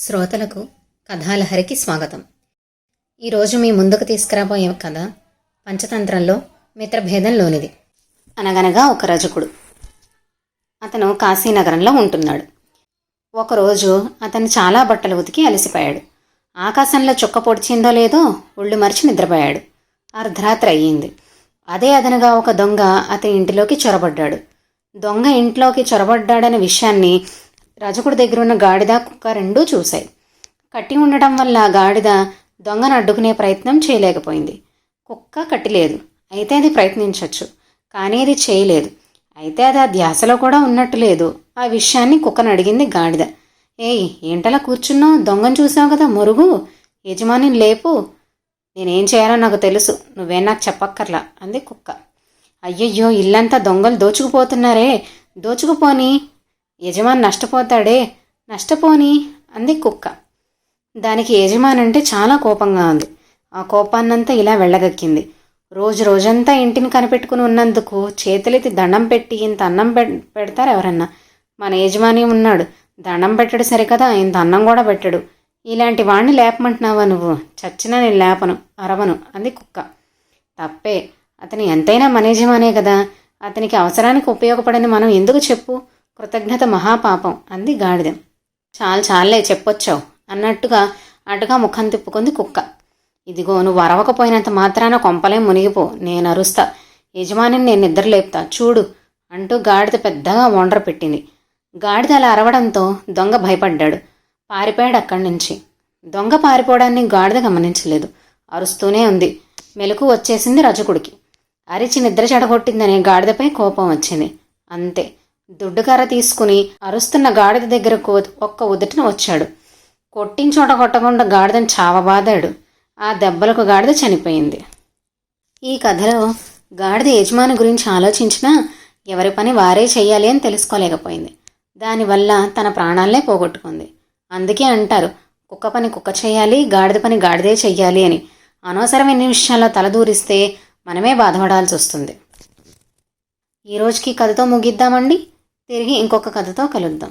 శ్రోతలకు కథాలహరికి స్వాగతం. ఈరోజు మీ ముందుకు తీసుకురాబోయే కథ పంచతంత్రంలో మిత్రభేదంలోనిది అనగనగా ఒక రజకుడు. అతను కాశీనగరంలో ఉంటున్నాడు. ఒకరోజు అతను చాలా బట్టలు ఉతికి అలసిపోయాడు. ఆకాశంలో చుక్క పొడిచిందో లేదో ఒళ్ళు మరిచి నిద్రపోయాడు. అర్ధరాత్రి అయ్యింది. అదే అదనగా ఒక దొంగ అతని ఇంటిలోకి చొరబడ్డాడు. దొంగ ఇంట్లోకి చొరబడ్డాడనే విషయాన్ని రజకుడి దగ్గర ఉన్న గాడిద కుక్క రెండూ చూశాయి. కట్టి ఉండటం వల్ల గాడిద దొంగను అడ్డుకునే ప్రయత్నం చేయలేకపోయింది. కుక్క కట్టిలేదు. అయితే అది ప్రయత్నించవచ్చు కానీ అది చేయలేదు. అయితే అది ఆ ధ్యాసలో కూడా ఉన్నట్టు లేదు. ఆ విషయాన్ని కుక్కను అడిగింది గాడిద. ఏయ్ ఏంటలా కూర్చున్నావు? దొంగను చూసావు కదా మురుగు? యజమాని లేపు. నేనేం చేయాలో నాకు తెలుసు. నువ్వేం నాకు చెప్పక్కర్లా అంది కుక్క. అయ్యయ్యో ఇల్లంతా దొంగలు దోచుకుపోతున్నారే. దోచుకుపోని. యజమాని నష్టపోతాడే? నష్టపోని అంది కుక్క. దానికి యజమాని అంటే చాలా కోపంగా ఉంది. ఆ కోపాన్నంతా ఇలా వెళ్ళగక్కింది. రోజు రోజంతా ఇంటిని కనిపెట్టుకుని ఉన్నందుకు చేతులెత్తి దండం పెట్టి ఇంత అన్నం పె పెడతారు ఎవరన్నా? మన యజమాని ఉన్నాడు. దండం పెట్టడు సరికదా? ఇంత అన్నం కూడా పెట్టడు. ఇలాంటి వాణ్ణి లేపమంటున్నావా నువ్వు? చచ్చినా నేను లేపను అరవను అంది కుక్క. తప్పే. అతని ఎంతైనా మన యజమానే కదా. అతనికి అవసరానికి ఉపయోగపడని మనం ఎందుకు చెప్పు? కృతజ్ఞత మహాపాపం అంది గాడిద. చాలు చాలే చెప్పొచ్చావు అన్నట్టుగా అటుగా ముఖం తిప్పుకుంది కుక్క. ఇదిగో నువ్వు అరవకపోయినంత మాత్రాన కొంపలే మునిగిపో నేను అరుస్తా. యజమానిని నేను నిద్రలేపుతా చూడు అంటూ గాడిద పెద్దగా వండర పెట్టింది. గాడిద అలా అరవడంతో దొంగ భయపడ్డాడు. పారిపోయాడు అక్కడి నుంచి. దొంగ పారిపోవడాన్ని గాడిద గమనించలేదు. అరుస్తూనే ఉంది. మెలకు వచ్చేసింది రజకుడికి. అరిచి నిద్ర చెడగొట్టిందనే గాడిదపై కోపం వచ్చింది. అంతే. దుడ్డుకర్ర తీసుకుని అరుస్తున్న గాడిద దగ్గరకు ఒక్క ఉదటిన వచ్చాడు. కొట్టిన చోట కొట్టకుండా గాడిదని చావబాదాడు. ఆ దెబ్బలకు గాడిద చనిపోయింది. ఈ కథలో గాడిద యజమాని గురించి ఆలోచించినా ఎవరి పని వారే చెయ్యాలి అని తెలుసుకోలేకపోయింది. దానివల్ల తన ప్రాణాలనే పోగొట్టుకుంది. అందుకే అంటారు కుక్క పని కుక్క చేయాలి గాడిద పని గాడిదే చెయ్యాలి అని. అనవసరమైన విషయాల్లో తలదూరిస్తే మనమే బాధపడాల్సి వస్తుంది. ఈ రోజుకి కథతో ముగిద్దామండి. తిరిగి ఇంకొక కథతో కలుద్దాం.